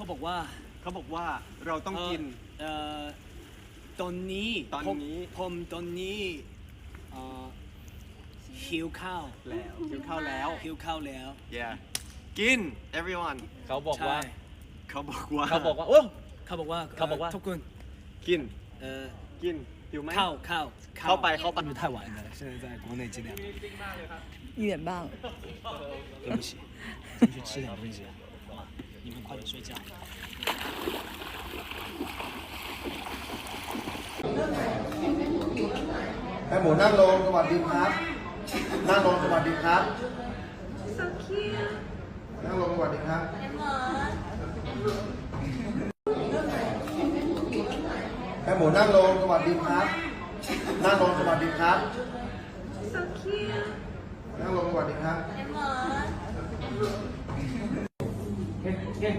เขาบอกว่า เขาบอกว่าเราต้องกิน เอ่อตอนนี้ ตอนนี้ ผมผมตอนนี้เอ่อหิวข้าว แล้วกินข้าวแล้ว หิวข้าวแล้ว yeah กิน everyone เขาบอกว่า ใช่ เขาบอกว่า เขาบอกว่า โอ้ เขาบอกว่า เขาบอกว่า ทุกคน กิน เอ่อ กินหิวไหม ข้าวข้าว เข้าไปเข้าไป 因为太晚了，现在在国内尽量。一点半了。对不起，进去吃点东西，好吗？ 你们快点睡觉。 ให้หมูนั่งลงสวัสดีครับ นั่งลงสวัสดีครับ so cute นั่งลงสวัสดีครับ ให้หมูนั่งลงสวัสดีครับ นั่งลงสวัสดีครับ so cute นั่งลงสวัสดีครับ บ โอ้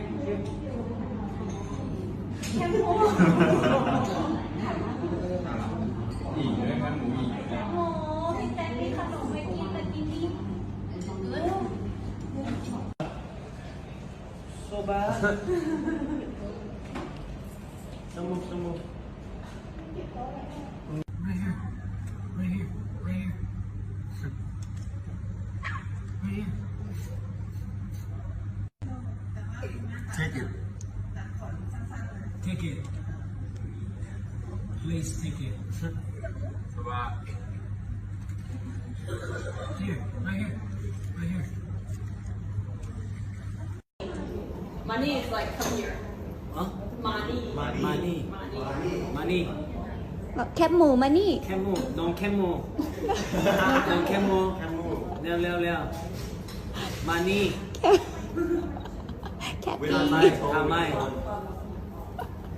พี่แจ๊คมีขนมให้กินแต่กินนี่ Take it Take it. Please take it. Here, right here, right here. Money is like come here. Huh? Money. Money. Money. แคบหมูมานี่ Camel. No camel. no camel. เร็วเร็วเร็ว Money. แคบทำไมทำไม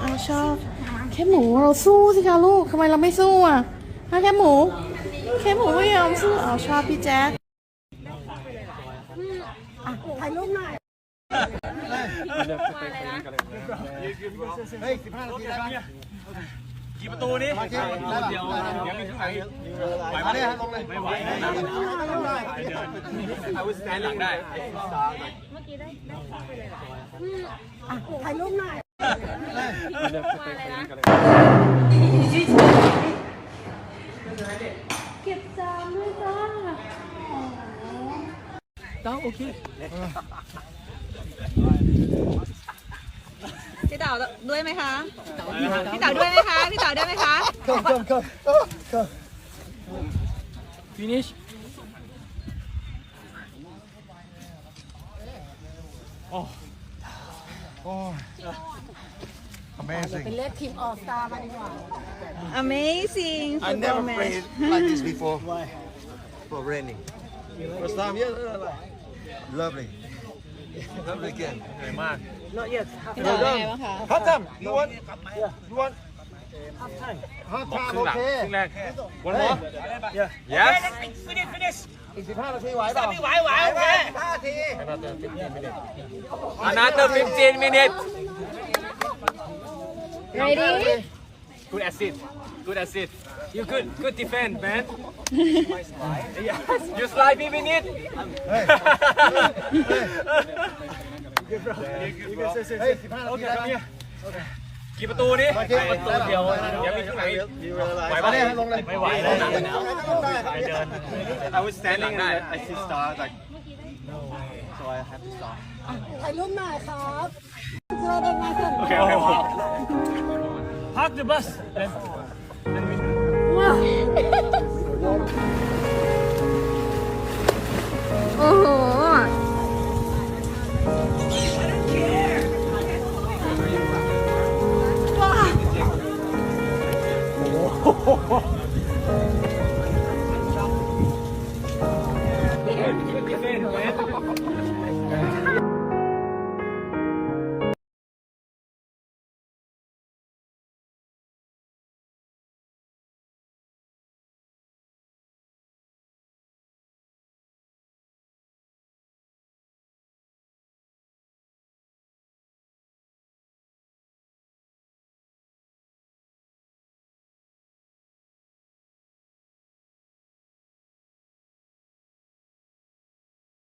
เอาชอบ แค่หมูเราสู้สิคะลูกทำไมเราไม่สู้อะถ้าแค่หมู แค่หมูไม่ยอมสู้เอาชอบพี่แจ๊คอะถ่ายรูปหน่อยเฮ้ย15นาทีได้ว กี่ประตูนี้โอเคได้ปะเดี๋ยวเดี๋ยวมีข้างหลังอีกไหวมาเนี่ยลงเลยไม่ไหวนะ I was standing ได้ถ่ายรูปหน่อยเก็บจานด้วยจ้า พี่เต๋าด้วยไหมคะพี่เต๋าด้วยไหมคะพี่เต๋าด้วยไหมคะ Come come come come Finish. Amazing เลือกทีมออสตามาดีกว่า Amazing I never played like this before for raining First time yeah Lovely Lovely again เหนื่อยมากพี่เต๋าเป็นไงบ้างคะ Hot time You want You want Hot time บอก Hot ครึ่ง time หลังโอเคครึ่งแรกวันหมอ yes อีก15นาทีไหวเปล่าไหวไหวโอเค15นาที another 15 minutes ready good assist good assist you good good defend man yes you slide we win it เฮ้ยเฮ้ย15นาทีได้ปะ กี่ประตูนี้ โอเค ประตูเดียวเดี๋ยวมีข้างหลังอีกไหว มา ปะ เนี่ยลงเลย ไม่ไหวแล้ว เดิน I was standing and I, I see stars like so I have to stop ถ่ายรูปหน่อยครับเจอ park the bus. Then, then we... oh. Oh,